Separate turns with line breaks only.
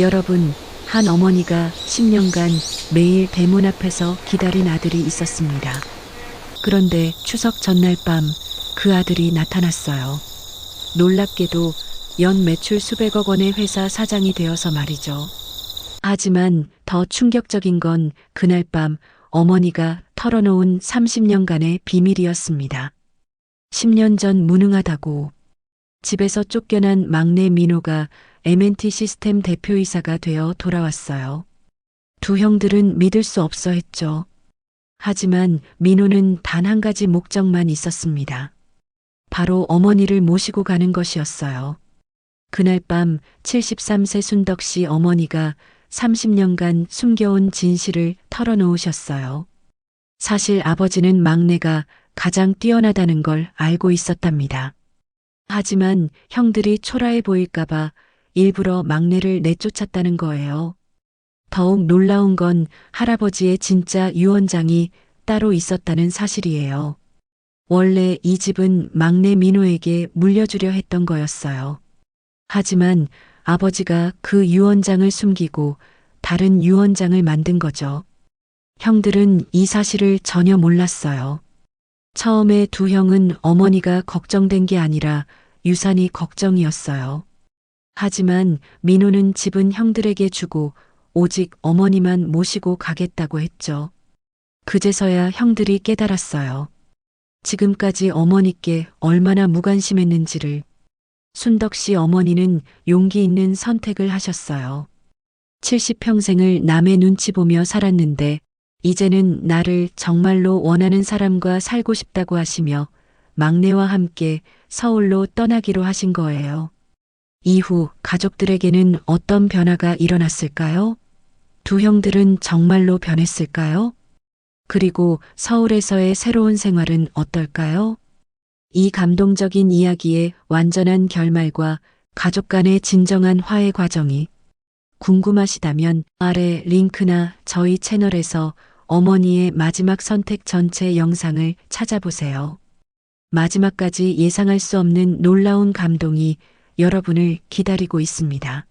여러분, 한 어머니가 10년간 매일 대문 앞에서 기다린 아들이 있었습니다. 그런데 추석 전날 밤 그 아들이 나타났어요. 놀랍게도 연 매출 수백억 원의 회사 사장이 되어서 말이죠. 하지만 더 충격적인 건 그날 밤 어머니가 털어놓은 30년간의 비밀이었습니다. 10년 전 무능하다고 집에서 쫓겨난 막내 민호가 M&T 시스템 대표이사가 되어 돌아왔어요. 두 형들은 믿을 수 없어 했죠. 하지만 민호는 단 한 가지 목적만 있었습니다. 바로 어머니를 모시고 가는 것이었어요. 그날 밤 73세 순덕 씨 어머니가 30년간 숨겨온 진실을 털어놓으셨어요. 사실 아버지는 막내가 가장 뛰어나다는 걸 알고 있었답니다. 하지만 형들이 초라해 보일까봐 일부러 막내를 내쫓았다는 거예요. 더욱 놀라운 건 할아버지의 진짜 유언장이 따로 있었다는 사실이에요. 원래 이 집은 막내 민호에게 물려주려 했던 거였어요. 하지만 아버지가 그 유언장을 숨기고 다른 유언장을 만든 거죠. 형들은 이 사실을 전혀 몰랐어요. 처음에 두 형은 어머니가 걱정된 게 아니라 유산이 걱정이었어요. 하지만 민호는 집은 형들에게 주고 오직 어머니만 모시고 가겠다고 했죠. 그제서야 형들이 깨달았어요. 지금까지 어머니께 얼마나 무관심했는지를 순덕 씨 어머니는 용기 있는 선택을 하셨어요. 70평생을 남의 눈치 보며 살았는데 이제는 나를 정말로 원하는 사람과 살고 싶다고 하시며 막내와 함께 서울로 떠나기로 하신 거예요. 이후 가족들에게는 어떤 변화가 일어났을까요? 두 형들은 정말로 변했을까요? 그리고 서울에서의 새로운 생활은 어떨까요? 이 감동적인 이야기의 완전한 결말과 가족 간의 진정한 화해 과정이 궁금하시다면 아래 링크나 저희 채널에서 어머니의 마지막 선택 전체 영상을 찾아보세요. 마지막까지 예상할 수 없는 놀라운 감동이 여러분을 기다리고 있습니다.